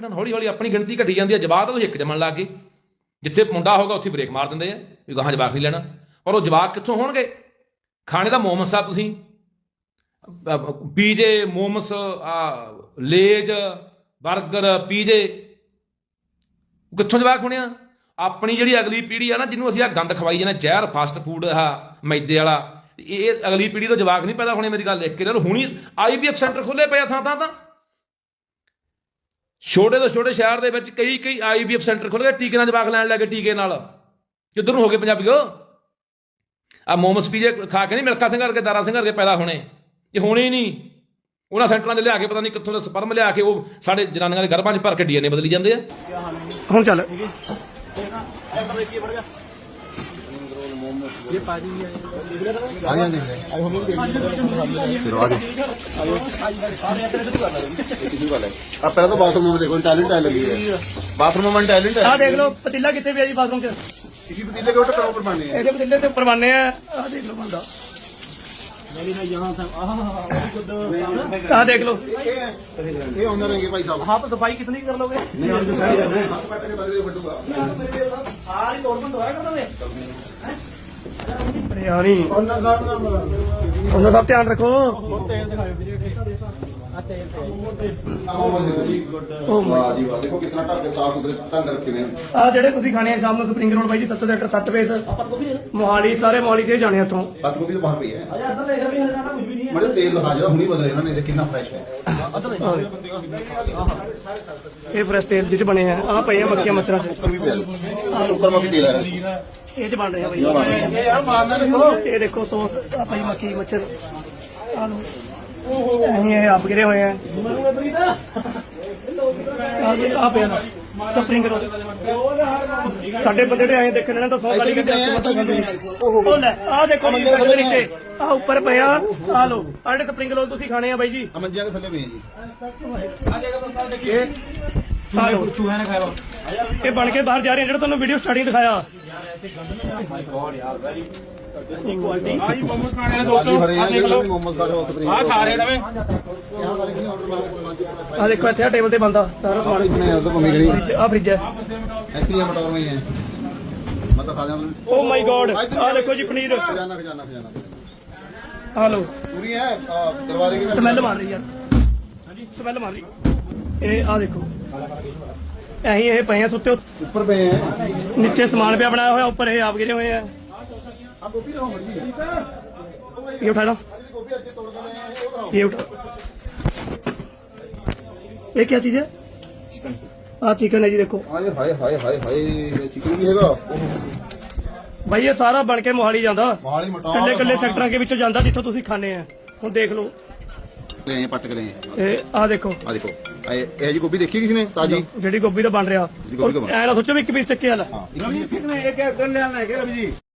ਦਿਨ ਹੌਲੀ ਹੌਲੀ ਆਪਣੀ ਗਿਣਤੀ ਘਟੀ ਜਾਂਦੀ ਹੈ ਜਵਾਬ ਤਾਂ ਤੁਸੀਂ ਇੱਕ ਜਮਣ ਲੱਗ ਗਏ। ਜਿੱਥੇ ਮੁੰਡਾ ਹੋਗਾ ਉੱਥੇ ਬ੍ਰੇਕ ਮਾਰ ਦਿੰਦੇ ਆ, ਵੀ ਗਾਹਾਂ ਜਵਾਕ ਨਹੀਂ ਲੈਣਾ। ਪਰ ਉਹ ਜਵਾਕ ਕਿੱਥੋਂ ਹੋਣਗੇ? ਖਾਣੇ ਦਾ ਮੋਮਸ ਆ ਤੁਸੀਂ। ਪੀਜੇ, ਮੋਮਸ, ਆ, ਲੇਜ 버ਗਰ ਪੀਜੇ ਕਿੱਥੋਂ ਜਵਾਕ ਹੋਣੇ ਆ? ਆਪਣੀ ਜਿਹੜੀ ਅਗਲੀ ਪੀੜ੍ਹੀ ਆ ਨਾ, ਜਿਹਨੂੰ ਅਸੀਂ ਆ ਗੰਦ ਖਵਾਈ ਜਾਂਦੇ ਜ਼ਹਿਰ ਫਾਸਟ ਫੂਡ ਆ, ਮੈਦੇ ਵਾਲਾ। ਇਹ ਅਗਲੀ ਪੀੜ੍ਹੀ ਤੋਂ ਜਵਾਕ ਨਹੀਂ ਪੈਦਾ ਹੋਣੇ, ਮੇਰੀ ਗੱਲ ਲਿਖ ਕੇ ਲੈ ਲਓ ਹੁਣੀ ਆਈਵੀਐਫ ਸੈਂਟਰ ਖੁੱਲੇ ਪਏ ਆ ਥਾਂ ਥਾਂ ਤਾਂ। ਛੋਟੇ ਤੋਂ ਛੋਟੇ ਸ਼ਹਿਰ ਦੇ ਵਿੱਚ ਕਈ ਕਈ ਆਈਵੀਐਫ ਸੈਂਟਰ ਖੁੱਲ ਗਏ ਟੀਕੇ ਨਾਲ ਜਵਾਕ ਲੈਣ ਲੱਗੇ ਟੀਕੇ ਨਾਲ। ਕਿੱਧਰ ਨੂੰ ਹੋ ਗਏ ਪੰਜਾਬੀਓ? ਆ ਮੋਮਸ ਪੀਜੇ ਖਾ ਕੇ ਨਹੀਂ ਮਿਲਖਾ ਸਿੰਘ ਵਰਗੇ ਦਾਰਾ ਸਿੰਘ ਵਰਗੇ ਪੈਦਾ ਹੋਣੇ। ਇਹ ਹੋਣੇ ਹੀ ਨਹੀਂ। ਉਹਨਾਂ ਸੈਂਟਰਾਂ 'ਚ ਲਿਆ ਕੇ ਪਤਾ ਨਹੀਂ ਕਿੱਥੋਂ ਦਾ ਸਪਰਮ ਲਿਆ ਕੇ ਉਹ ਸਾਡੇ ਜਨਾਨੀਆਂ ਦੇ ਗਰਭਾਂ 'ਚ ਭਰ ਕੇ ਡੀਐਨਏ ਬਦਲੀ ਜਾਂਦੇ ਆ। ਹੁਣ ਚੱਲ। ਹਾਂਜੀ ਹਾਂਜੀ ਫਿਰ ਆ ਜਾਓ ਆ ਪਹਿਲਾਂ ਤਾਂ ਬਾਥਰੂਮ ਵਿੱਚ ਦੇਖੋ ਟੈਲੈਂਟ ਹੈ ਲੱਗੀ ਹੈ ਬਾਥਰੂਮ ਵਿੱਚ ਟੈਲੈਂਟ ਹੈ ਆਹ ਦੇਖ ਲਓ ਪਤੀਲਾ ਕਿੱਥੇ ਪਿਆ ਜੀ ਬਾਥਰੂਮ 'ਚ ਕਿਸੇ ਪਤੀਲੇ ਕੇ ਉੱਤੇ ਕਰੋ ਕੁਰਬਾਨੀ ਹੈ ਇਹਦੇ ਪਤੀਲੇ ਤੇ ਪਰਵਾਨੇ ਆ ਆਹ ਦੇਖ ਲਓ ਬੰਦਾ ਆਹ ਦੇਖ ਲਓ ਇਹ ਆਉਂਦਾ रहेंगे भाई साहब ਆਪ ਸਫਾਈ ਕਿਤਨੀ ਕਰ ਲੋਗੇ नहीं हम तो सारी करने हैं हाथ पैर के बड़े फटूगा ਸਾਰੀ ਤੋੜ ਬੰਦ ਹੋਇਆ ਕਰਦੋਗੇ ਯਾਰੀ ਉਹਨਾਂ ਸਾਹਿਬ ਧਿਆਨ ਰੱਖੋ। ਆ ਜਿਹੜੇ ਤੁਸੀਂ ਖਾਣੇ ਆ ਸ਼ਾਮ ਨੂੰ ਸਪਰਿੰਗ ਰੋਲ ਬਾਈ ਜੀ 70 ਲੀਟਰ 7 ਪੇਸ ਮੋਹਾਲੀ, ਸਾਰੇ ਮੋਹਾਲੀ ਚ ਜਾਣੇ ਇੱਥੋਂ ਪੱਤ ਗੋਭੀ ਤਾਂ ਬਾਹਰ ਪਈ ਹੈ ਅਜਾ ਅੱਧਾ ਦੇਖ ਵੀ ਹਲੇ ਨਾ ਕੁਝ ਵੀ ਨਹੀਂ ਹੈ ਮੜੇ ਤੇਲ ਦਿਖਾ ਜਿਹੜਾ ਹੁਣੀ ਬਦਲੇ ਇਹਨਾਂ ਨੇ ਇਹ ਕਿੰਨਾ ਫਰੈਸ਼ ਹੈ ਇਹ ਫਰੈਸ਼ ਤੇਲ ਜਿਹ ਬਣੇ ਆ। ਆ ਪਈਆਂ ਮੱਖੀਆਂ ਮੱਛਰਾਂ ਚ। ਉੱਪਰ ਉੱਪਰ ਮਾ ਤੇਲ ਆ ਇਹ ਬਣ ਰਿਹਾ ਬਈ। ਇਹ ਯਾਰ ਮਾਰਨਾ ਦੇਖੋ। ਇਹ ਦੇਖੋ ਸੌਸ ਆਪਾਂ ਹੀ ਮੱਛਰ ਆਲੂ ਓਹੋ ਅਸੀਂ ਇਹ ਆਪ ਗਿਰੇ ਹੋਏ ਆ। ਸਾਡੇ ਬੰਦੇ ਜਿਹੜੇ ਆਏ ਦੇਖਣ ਇਹਨਾਂ ਤਾਂ ਸੌ ਗਾੜੀ ਵੀ ਓਹੋ। ਆ ਦੇਖੋ ਜੀ ਸਾਡੇ ਨੀਚੇ ਆ ਉੱਪਰ ਪਿਆ। ਆ ਲੋ ਆੜੇ ਸਪਰਿੰਗ ਰੋਲ ਤੁਸੀਂ ਖਾਣੇ ਆ ਬਾਈ ਜੀ। ਅਮਨ ਜੀ ਦੇ ਥੱਲੇ ਪਏ ਜੀ। ਆ ਜਗਾ ਬੰਦਾ ਦੇਖੀ। ਆਹ ਲਓ ਚੂਹਿਆਂ ਨੇ ਖਾਇਆ ਵਾ। ਇਹ ਬਣ ਕੇ ਬਾਹਰ ਜਾ ਰਹੇ ਆ ਜਿਹੜਾ ਤੁਹਾਨੂੰ ਵੀਡੀਓ ਸਟਾਰਟਿੰਗ ਦਿਖਾਇਆ। ਆਈ ਮੋਮੋਸ ਖਾਣੇ ਆ ਦੋਸਤੋ। ਆ ਦੇਖ ਲਓ। ਮੁਹੰਮਦ ਸਾਰੇ ਉਸ ਬਰੀਕ ਆ ਖਾ ਰਹੇ ਨਵੇਂ। ਕਿਆ ਗੱਲ ਨਹੀਂ ਆਰਡਰ ਮਾਰ ਆ ਦੇਖੋ ਇੱਥੇ ਆ ਟੇਬਲ ਤੇ ਬੰਦਾ ਸਾਰਾ ਸਮਾਨ। ਇਤਨੇ ਅਦਬ ਭੂਮੀ ਗਈ ਆ ਫ੍ਰਿਜ ਹੈ। ਐਕਚੁਅਲੀ ਮਟੌਰ ਮੈਂ ਹੈ? ਮੈਂ ਤਾਂ ਖਾ ਜਾਂ ਓ ਮਾਈ ਗੋਡ ਆ ਦੇਖੋ ਜੀ ਪਨੀਰ। ਖਜ਼ਾਨਾ ਖਜ਼ਾਨਾ ਖਜ਼ਾਨਾ। ਆ ਲਓ। ਪੂਰੀ ਹੈ? ਆਹ, ਦਰਬਾਰੇ ਕੀ ਸਮੈਲ ਮਾਰ ਰਹੀ ਯਾਰ। ਸਮੈਲ ਮਾਰ ਲਈ। ਇਹ ਆ ਦੇਖੋ। ਅਸੀਂ ਇਹ ਪਏ ਸੁੱਤੇ ਉੱਪਰ ਨੀਚੇ ਸਮਾਨ ਪਿਆ ਬਣਾਇਆ ਹੋਇਆ ਉੱਪਰ ਇਹ ਆਪ ਗਿਰੇ ਹੋਏ ਆ। ਇਹ ਉਠਾ ਲਓ ਇਹ ਉਠਾ। ਇਹ ਕੀ ਚੀਜ਼ ਹੈ? ਆ ਚਿਕਨ ਹੈ ਜੀ ਦੇਖੋ। ਹਾਏ ਹਾਏ ਹਾਏ ਹਾਏ ਹਾਏ ਚਿਕਨ ਵੀ ਹੈਗਾ। ਭਾਈ ਇਹ ਸਾਰਾ ਬਣ ਕੇ ਮੋਹਾਲੀ ਜਾਂਦਾ। ਮੋਹਾਲੀ ਕੱਲੇ ਕੱਲੇ ਸੈਕਟਰਾਂ ਦੇ ਵਿੱਚੋਂ ਜਾਂਦਾ ਜਿੱਥੋਂ ਤੁਸੀਂ ਖਾਣੇ ਆ। ਹੁਣ ਦੇਖ ਲਓ। ਲੈ ਪੱਟ ਕੇ ਲੈ ਇਹ ਆ ਦੇਖੋ। ਆ ਦੇਖੋ। ਇਹ ਜੀ ਗੋਭੀ ਦੇਖੀ ਕਿਸ ਨੇ ਤਾਜੀ? ਜਿਹੜੀ ਗੋਭੀ ਦਾ ਬਣ ਰਿਹਾ। ਐ ਨਾ ਸੋਚੋ ਵੀ ਇੱਕ ਪੀਸ ਚੱਕੇ ਵਾਲਾ। ਹਾਂ ਇੱਕ ਪੀਸ। ਕਿਨੇ ਇਹ ਕਿਆ ਲੈਣਾ ਹੈ ਕਿ ਰਬ ਜੀ।